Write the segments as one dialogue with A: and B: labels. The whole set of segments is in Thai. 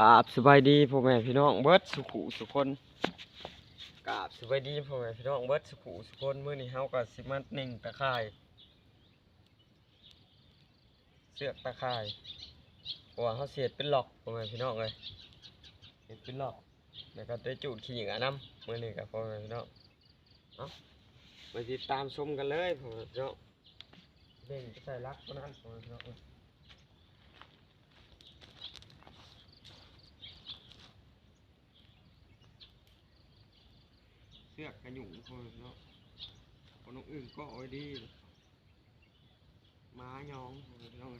A: กราบสบายดีพ่อแม่พี่น้องเบิดสุขุสุคนกราบสบายดีพ่อแม่พี่น้องเบิดสุขุสุคนเมื้อนี้เฮาก็สิมาหนึ่งตะข่ายเสือกตะข่ายว่าเฮาเสียดเป็นหลอกพ่อแม่พี่น้องเลยเฮ็ดเป็นหลอกแล้วก็ได้จูดขี้หญิงอะนํมื้อนี้ก็พ่อแม่พี่น้องเอ้าไปติดตามชมกันเลยพ่อแม่พี่น้องเด้งใส่รักตัวนั้นพ่อแม่พี่น้อง เสือกกระหยุ่งคนเนาะคนอื่นก็โอ้ยดี ม้ายองคนเนาะ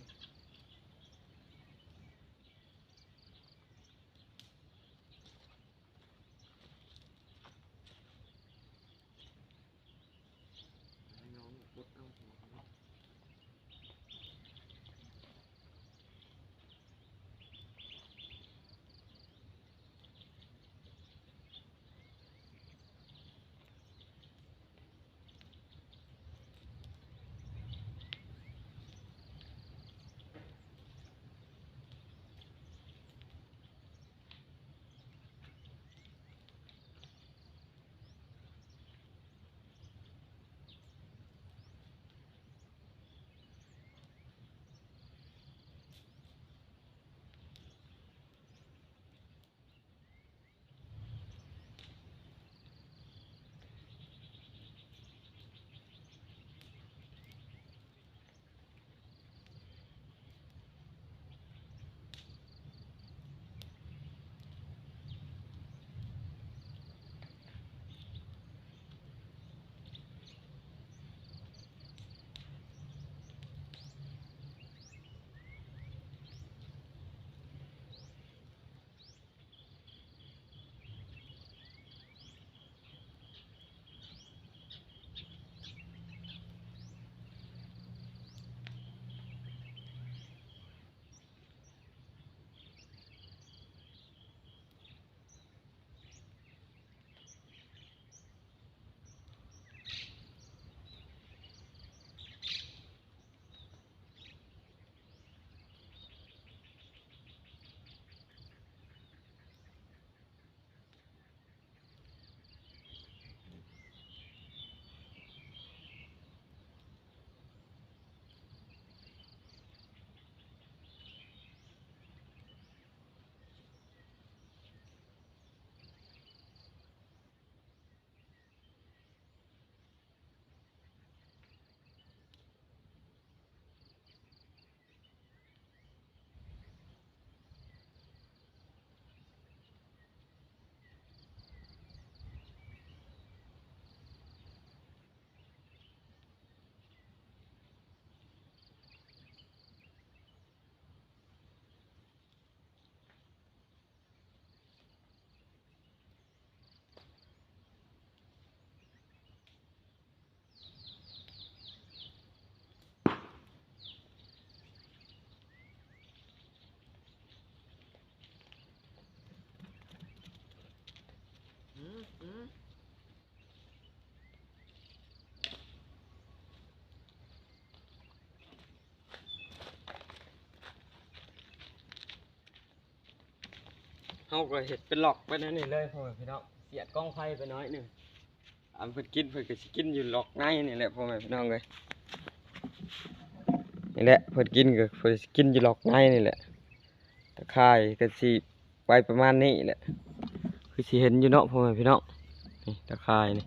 A: เฮาก็เห็ดเป็นหลอกไปนั่นนี่เลยพ่อแม่พี่น้องเสียดกล้องไฟไปน้อยหนึ่งอันเพิ่นกินเพิ่นก็สิกินอยู่หลอกในนี่แหละพ่อแม่พี่น้องเลยนี่แหละเพิ่นกินก็เพิ่นสิกินอยู่หลอกในนี่แหละตะไคร่ก็สิไปประมาณนี้แหละคือสิเห็นอยู่เนาะพ่อแม่พี่น้องนี่ตะไคร่นี่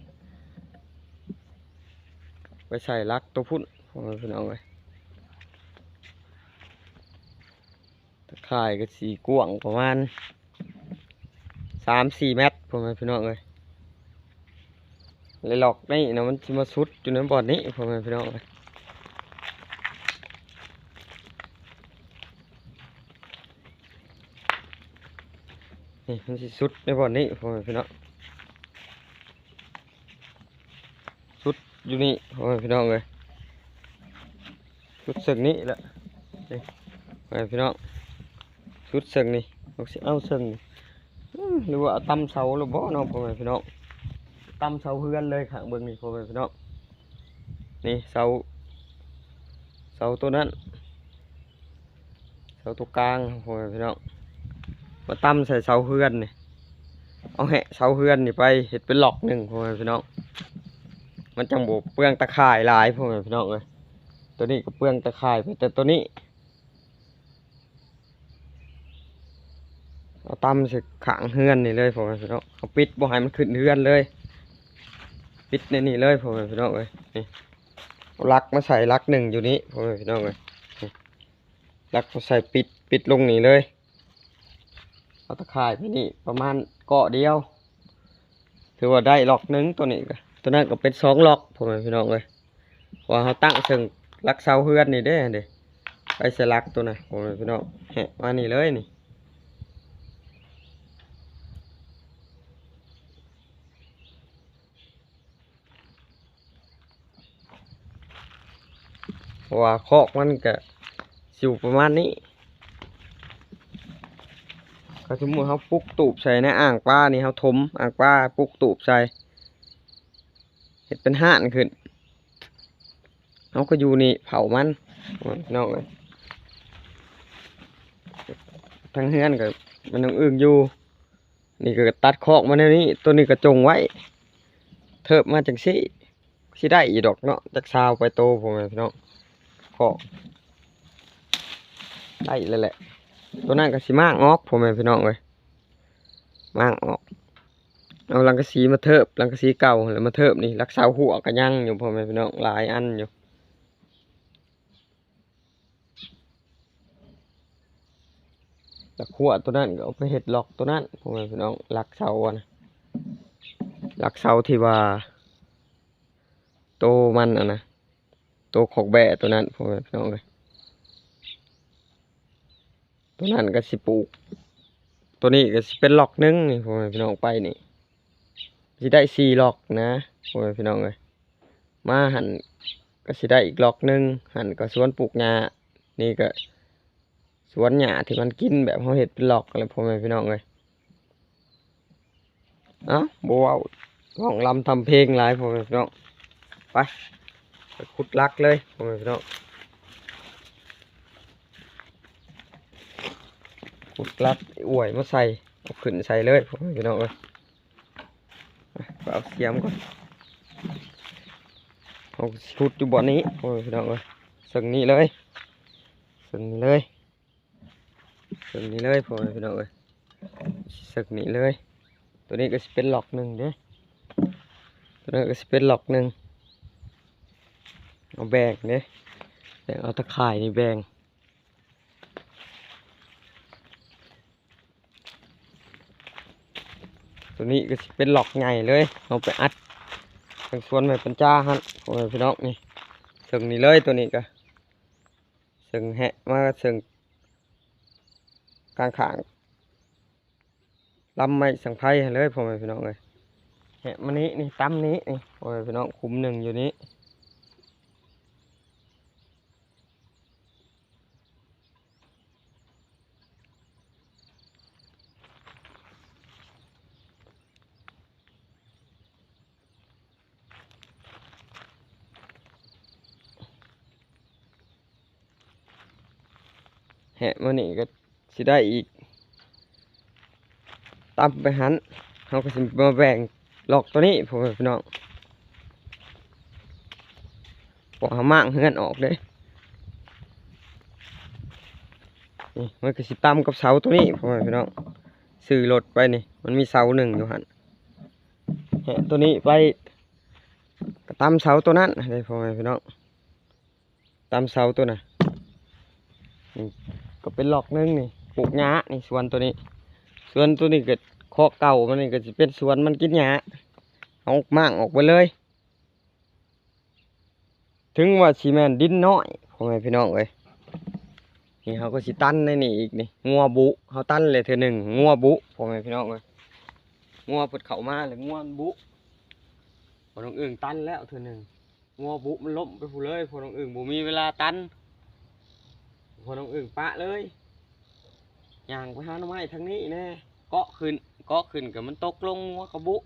A: ไปใส่ลักตัวพุ่นพ่อแม่พี่น้องเลยตะไคร่ก็สีกว้างประมาณ สามสี่เมตรพอมพี่น้องเลยเลยหลอกนี่นะมันจะมาสุดอยู่ในบ่อนนี้พอมพี่น้องเลยนี่มันสิสุดในบ่อนนี้พอมพี่น้องสุดอยู่นี่พอมพี่น้องเลยสุดสึกนี้แหละนี่พอมพี่น้องสุดสึกนี่เอาสิเอาสึกนี่ หรือว่าเอาตำเสาหรือบ่เนาะพ่อแม่พี่น้องตำเสาเฮือนเลยข้างเบิ่งนี่พ่อแม่พี่น้องนี่เสา เสาตัวนั้น เสาตัวกลางพ่อแม่พี่น้องมาตั้มใส่เสาเฮือนนี่เอาแหะเสาเฮือนนี่ไปเห็ดเป็นหลอกหนึ่งพ่อแม่พี่น้องมันจังบวเปลืองตะข่ายหลายพ่อแม่พี่น้องเลยตัวนี้ก็เปลืองตะข่ายไปแต่ตัวนี้เอา ตั้มส่ขางเฮือนนี่เลยพ่อแม่พี่น้องเอาปิดบ่ให้มันขึ้นเฮือนเลย ปิดในนี่เลยพ่อแม่พี่น้องเลยนี่ลักมาใส่ลักหนึ่งอยู่นี้พ่อแม่พี่น้องเลยลักมาใส่ปิดปิดลงนี่เลยเอาตะข่ายไปนี่ประมาณเกาะเดียว ถือว่าได้ล็อกหนึ่งตัวนี้ก็ตัวนั้นก็เป็นสองล็อกพ่อแม่พี่น้องเลยว่าเขาตั้งเชิงลักเสาเฮือนนี่เด้เด้ไปใส่ลักตัวน่ะพ่อแม่พี่น้องแหะมานี่เลยนี่ เพราะว่าคอกมันก็สิวประมาณนี้ก็สมมติเขาปุกตูบใส่ในอ่างปลานี่เขาถมอ่างปลาปุกตูบใส่เห็ดเป็นห่านขึ้นเขาก็อยู่นี่เผามันน้องเลยทั้งเฮือนก็มันต้องอึ่งอยู่ นี่ก็ตัดคอกมาในนี้ ตัวนี้ก็จงไว้ เทิบมาจังสิสิได้อีดอกเนาะจากซาวไปโตผมพี่น้อง อกได้เลยแหละ ตัวนั้นก็สิมากออกพ่อแม่พี่น้องเลยมากออก เอาลังกะสีมาเทิบลังกะสีเก่าแล้วมาเทิบนี่รักษาหัวก็ยังอยู่พ่อแม่พี่น้องหลายอันอยู่ลักหัวตัวนั้นก็เอาไปเห็ดหลอกตัวนั้นพ่อแม่พี่น้องลักเสาอะนะลักเสาที่ว่าโตมันอะนะ โตขอกแบะตัวนั้นพ่อแม่พี่น้องเลยตัวนั้นก็สิปลูก ตัวนี้ก็สิเป็นหลอกหนึงนี่พ่อแม่พี่น้องไปนี่สิได้สี่หลอกนะพ่อแม่พี่น้องเลยมาหันก็สิได้อีกหลอกหนึงหันก็สวนปลูกหญ้านี่ก็สวนหญ้าที่มันกินแบบเขาเห็ดเป็นหลอกอะไรพ่อแม่พี่น้องเลยอ้าบัวาห้องลำทำเพลงหลายพ่อแม่พี่น้องไป ขุดลักเลยพ่อแม่พี่น้องขุดลัดอวยมาใส่เอาขึ้นใส่เลยพ่อแม่พี่น้องเอ้ยเอาเสียมก่อนเอาชุดอยู่บ่อนี้พ่อแม่พี่น้องเอ้ยสึงนี้เลยสึงนี้เลยสึงนี้เลยพ่อแม่พี่น้องเอ้ยสึงนี้เลย ตัวนี้ก็เป็นหลอกหนึ่งเด้ตัวนี้ก็เป็นหลอกหนึ่ง เอาแบ่งเด้แบ่งเอาตะข่ายนี่แบ่งตัวนี้ก็เป็นหลอกใหญ่เลยเอาไปอัดทางสวนแม่ปัญจาฮันโอ้ยพี่น้องนี่สึงนี่เลยตัวนี้ก็สึงแหะมาสึงกลางขางลำไม้สังไพ่เลยพ่อแม่พี่น้องเลยแหะมานี้นี่ตั้มนี้นี่พ่อแม่พี่น้องคุ้มหนึ่งอยู่นี้ แหะมานี่ก็สิได้อีกตั้มไปหันเขาก็สิมาแบ่งหลอกตัวนี้พ่อแม่พี่น้องบอกหามางเฮือนออกเด้นี่มันก็สิตั้มกับเสาตัวนี้พ่อแม่พี่น้องซื้อรถไปนี่ มันมีเสาหนึ่งอยู่หันแหะตัวนี้ไปตั้มเสาตัวนั้นเลยพ่อแม่พี่น้องตั้มเสาตัวน่ะ ก็เป็นหลอกนึงนี่ปลูกหญ้านี่สวนตัวนี้ สวนตัวนี้เก็คอเก่ามันนี่ก็จะเป็นสวนมันกินหญ้าเอามางออกไปเลย ถึงว่าซีแมนดินน้อยพ่อแม่พี่น้องเอ้ยนี่เขาก็สิตันในนี่อีกนี่งัวบุเขาตันเลยเธอหนึ่งงัวบุพ่อแม่พี่น้องเอ้ยงัวปิดเขามาเลยงัวบุพอน้องอึ่งตันแล้วเธอหนึ่งงัวบุมันล้มไปผู้เลยพอน้องอึ่งบุมีเวลาตัน พอน้องอึ่งปะเลยย่างไปหาหน่อไม้ทางนี้แน่เกาะขึ้นเกาะขึ้นกับมันตกลงหัวกระบุ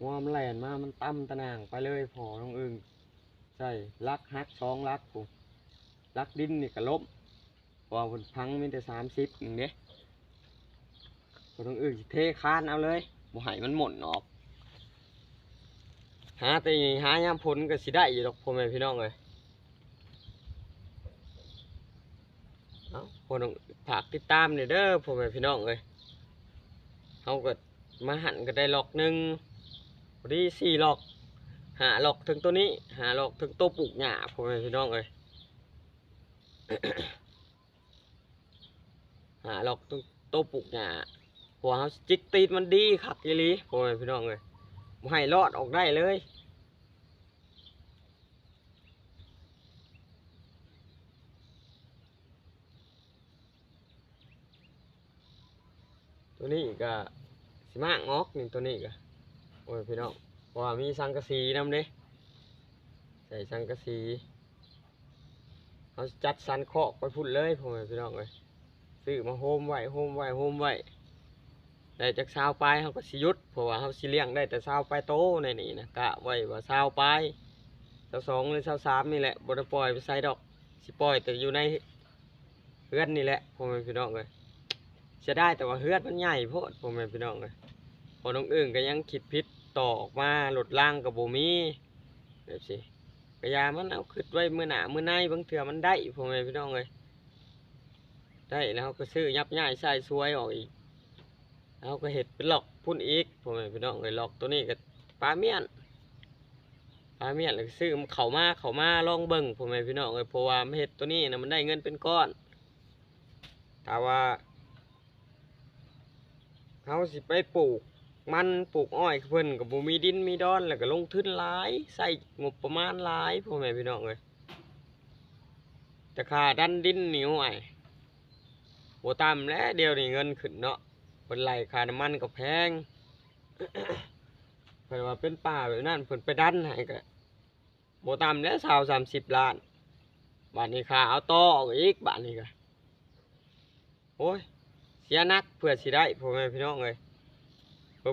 A: งวมันแล่นมา มันตั้มตะนางไปเลยพอน้องอึ่งใช่ลักฮักสองลักผมลักดินนี่ก็ล้มว่ามันพังมีแต่สามสิบอย่างเนี้ยคนต้องอื่นเทคานเอาเลยบ่ให้มันหม่นออก หาแต่หายามพ้นก็สิได้อยู่ดอกพ่อแม่พี่น้องเลยเอาคนต้องฝากติดตามเนี่เด้อพ่อแม่พี่น้องเลยเขาก็มาหันก็ได้หลอกหนึ่งดีสี่หลอกหาหลอกถึงตัวนี้ หาหลอกถึงตัวปลูกหญ้าพ่อแม่พี่น้องเลยหาหลอกถึงตัวปลูกหญ้าเพราะว่าเขาจิกตีนมันดีคักอีลีพ่อแม่พี่น้องเลย ให้รอดออกได้เลย ตัวนี้ก็สิมากงอกนี่ตัวนี้ก็โอ้ยพี่น้องว่ามีสังกะสีนำเด้ใส่สังกะสีเขาจัดสันเคาะไปพุ่นเลยพ่อแม่พี่น้องเลยซื้อมาโฮมไว้โฮมไว้โฮมไว้ ได้จากซาวปลายเขาก็สิยุดเพราะว่าเขาสิเลี้ยงได้แต่ซาวปลายโตในนี่นะกะไว้ว่าซาวปลายซาวสองหรือซาวสามนี่แหละบ่ได้ปล่อยไปใส่ดอกสิปล่อยแต่อยู่ในเฮือนนี่แหละพ่อแม่พี่น้องเลยเสียได้แต่ว่าเฮือดมันใหญ่โพดพ่อแม่พี่น้องเลยพอน้องอึ่งก็ยังคิดพิษต่อออกมาหลุดล่างกับโบมีแบบสิกระยามันเอาขึ้นไว้เมื่อหนาเมื่อในบางเถื่อมันได้พ่อแม่พี่น้องเลยได้แล้วก็ซื้อยับย่ายใส่ซวยออกอีก แล้วก็เห็ดเป็นหลอกพุ่นอีกพ่อแม่พี่น้องเลยหลอกตัวนี้ก็ปลาเมียนปลาเมียนแล้วก็ซื้อมันเข่ามาเข่ามาลองเบิ่งพ่อแม่พี่น้องเลยเพราะว่าเห็ดตัวนี้นะมันได้เงินเป็นก้อนแต่ว่าเขาสิไปปลูกมันปลูกอ้อยเพิ่นกับบ่มีดินมีดอนแล้วก็ลงทุนหลายใส่งบประมาณหลายพ่อแม่พี่น้องเอ้ยแต่ค่าดันดินนี่ห่วยบ่ต่ำแล้วเดียวนี่เงินขึ้นเนาะ เพิ่นไล่ค่าน้ำมันก็แพงเพิ่นว่าเป็นป่าแบบนั้นเพิ่นไปดันให้ก็บ่ต่ำแล้ว20 30ล้านบาทนี้ค่าเอาต่อออกอีกบาทนี้ก็โอ้ยเสียนักเพื่อสิได้พ่อแม่พี่น้องเลย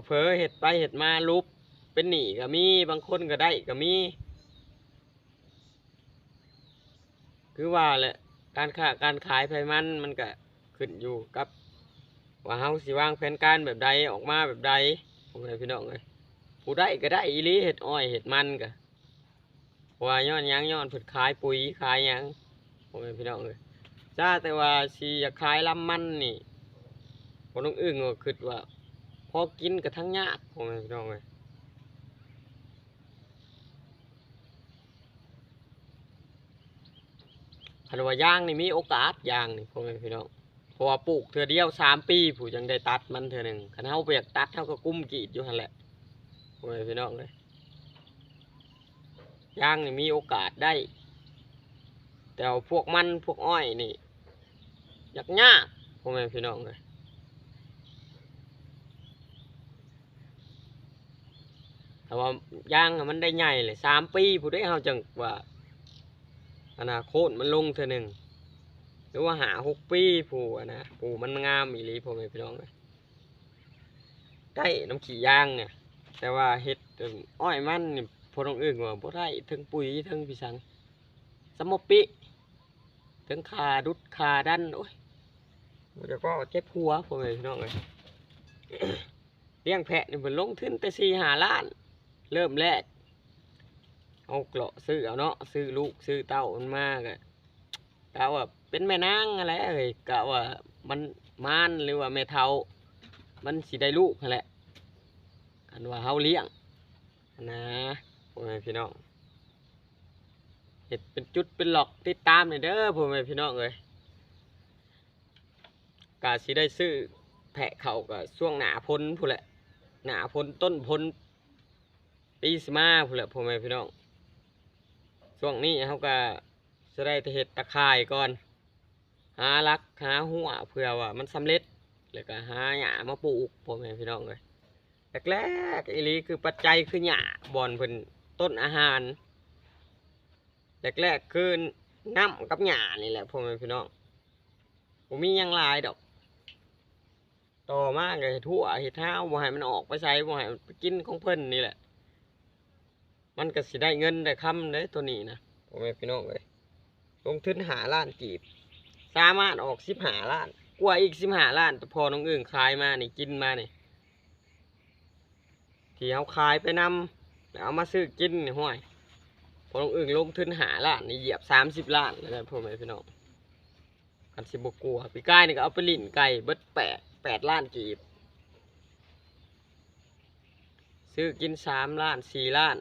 A: เผลอเห็ดไปเห็ดมาลุบเป็นหนีก็มีบางคนก็ได้ก็มี คือว่าแหละการค้าการขายไผมันมันก็ขึ้นอยู่กับ ว่าเฮาสิวางแผนการแบบใดออกมาแบบใดพ่อแม่พี่น้องเลยผู้ได้ก็ได้อีลีเห็ดอ้อยเห็ดมันก็เพราะว่าย้อนยังย้อนเพิ่นขายปุ๋ยขายยังพ่อแม่พี่น้องเลยจ้าแต่ว่าสิอยากขายลำมันนี่คนต้องอึ้งก็คิดว่าพอกินกับทั้งยากผมพี่น้องเลยคันว่าย่างนี่มีโอกาสย่างนี่พ่อแม่พี่น้อง ราะว่าปลูกเทือเดียวสามปีผู้ยังได้ตัดมันเทือหนึ่งคันเฮาเปียกตัดเฮาก็กุ้มกีดอยู่หันแหละพ่อแม่พี่น้องเลยย่างนี่มีโอกาสได้ แต่พวกมันพวกอ้อยนี่ยากยากพ่อแม่พี่น้องเลยแต่ว่าย่างมันได้ใหญ่เลยสามปีผู้ได้เฮาจังว่าอนาคตมันลงเท่อหนึ่ง หรือว่าหาหกปีผูนะผูมันงามอีหลีพ่อแม่พี่น้องเลยได้น้ำขี้ย่างเนี่ย แต่ว่าเห็ดอ้อยมันนี่พอต้องอื่นว่าบ่ได้ทั้งปุ๋ยทั้งพิสังสมบปิทั้งคาดุดคาดันโอ้ยเดี๋ยวก็เจ็บหัวพ่อแม่พี่น้องเลยเลี้ยงแพะนี่มันลงทุนแต่สี่หาล้าน เริ่มแรกเอาเกราะซื้อเอาเนาะซื้อลูกซื้อเต้ามันมากอะกะว่า เป็นแม่นางอะไรเอ้ยกะว่ามันมานหรือว่าแม่เทามันสิได้ลูกนั่นแหละกันว่าเฮาเลี้ยงนะพ่อแม่พี่น้องเห็ดเป็นจุดเป็นหลอกติดตามหน่อยเด้อพ่อแม่พี่น้องเลยกะสิได้ซื้อแพะเขาก็ช่วงหนาพ้นพูนแหละหนาพ้นต้นพ้นปีสมาพู้แหละพ่อแม่พี่น้องช่วงนี้เขาก็จะได้เห็ดตะข่ายก่อน หารักหาหัวเพื่อว่ามันสำเร็จแล้วก็หาหญ้ามาปลูกพ่อแม่พี่น้องเลยแรกๆอีลีคือปัจจัยคือหญ้าบอนเพิ่นต้นอาหารแรกๆคือน้ำกับหญ้านี่แหละพ่อแม่พี่น้องผมมียังลายดอก ต่อมากเลยทั่วเห็ดเท้าบ่ให้มันออกไปใช้บ่ให้มันไปกินของเพิ่นนี่แหละ มันก็สิได้เงินได้คำเด้ตัวนี้นะพ่อแม่พี่น้องเลยลงทุนหาล้านกีบ สามารถออกสิบหาล้านกว่าอีกสิบหาล้านแต่พอน้องอื่นขายมานี่กินมานี่ที่เขาขายไปนำแล้วเอามาซื้อกินนี่ห้วยพอน้องอื่นลงทุนหาล้านนี่เหยียบสามสิบล้านเลยนะพ่อแม่พี่น้องกันสิบกลัวปีกายนี่ก็เอาไปลิ่นไก่เบิดแปดแปดล้านกีบ ซื้อกินสามล้านสี่ล้าน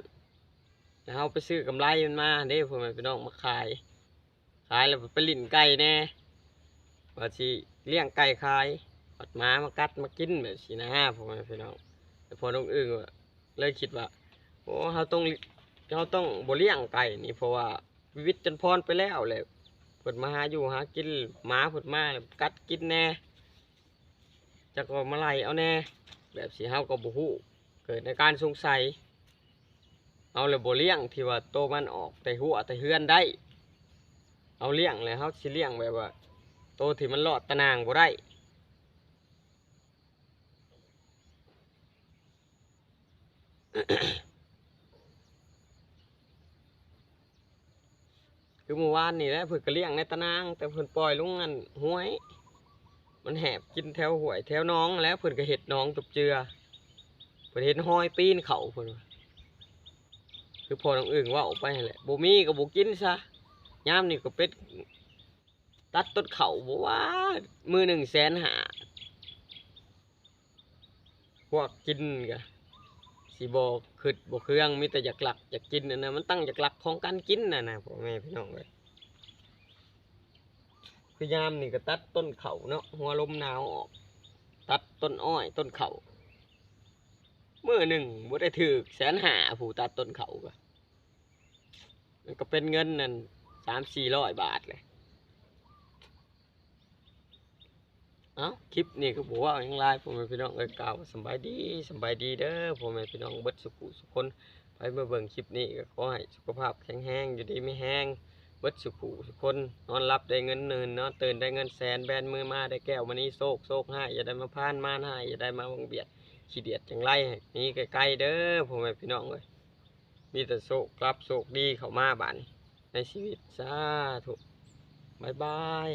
A: แล้วเอาไปซื้อกำไรมันมาเด้พ่อแม่พี่น้องมาขายขายแล้วไปลิ่นไก่แน่ ว่าสิเลี้ยงไก่ขายปัดหมามากัดมากินแบบสินะพ่อแม่พี่น้องแต่พอน้องอึ้งว่าเลยคิดว่าโอ้เขาต้องเขาต้องบ่เลี้ยงไก่นี่เพราะว่าวิวิตจนพรไปแล้วแหละเพิ่นมาหาอยู่หากินหมาเพิ่นมากัดกินแน่จักว่ามาไล่เอาแน่แบบสิเฮาก็บ่ฮู้เกิดในการสงสัย เอาเลยบ่เลี้ยงที่ว่าโตมันออกแต่หัวแต่เฮือนได้ เอาเลี้ยงเลยเขาสิเลี้ยงแบบว่า โตที่มันรอดตะนางบ่ได้คือเมื่อวานนี่แหละเพิ่นก็เลี้ยงในตะนาง แต่เพิ่นปล่อยลงงันห้วย มันแหบกินแถวห้วยแถวน้องแล้วเพิ่นก็เห็ดน้องตบเจือเพิ่นเห็นห้อยปีนเขาเพิ่นคือพอน้องอื่นว่าออกไปแหละบ่มีก็บ่กินซะยามนี่ก็เป็ด ตัดต้นเขาบอกว่ามือหนึ่งแสนหาพวกกินกะสีบอขึ้นบอเครื่องมีแต่อยากหลักอยากกินนะนะมันตั้งอยากหลักของการกินนะนะพ่อแม่พี่น้องเลยคือยามนี่ก็ตัดต้นเขาเนาะหัวลมหนาวออก ตัดต้นอ้อยต้นเขาเมื่อหนึ่งบ่ได้ถือแสนหาผู้ตัดต้นเขาก็มันก็เป็นเงินนั่นสามสี่ร้อยบาทเลย เอาคลิปนี้ก็บอกว่าอย่างไรพ่อแม่พี่น้องเอ้ยกล่าวว่าสบายดีสบายดีเด้อพ่อแม่พี่น้องเบิดสุขุสุขคนไปเมื่อเบิ่งคลิปนี้ก็ขอให้สุขภาพแข็งแรงอยู่ดีไม่แห้งเบิดสุขุสุขคนนอนรับได้เงินหนึ่นนอนตื่นได้เงินแสนแบนมือมาได้แก้วมันนี้โศกโศกให้อย่าได้มาพานมาให้อย่าได้มาวังเบียดขี้เดียดจังไรนี่ไกล้ๆเด้อพ่อแม่พี่น้องเอ้ยมีแต่โศกกลับโศกดีเข้ามาบานในชีวิตสาธุบายบาย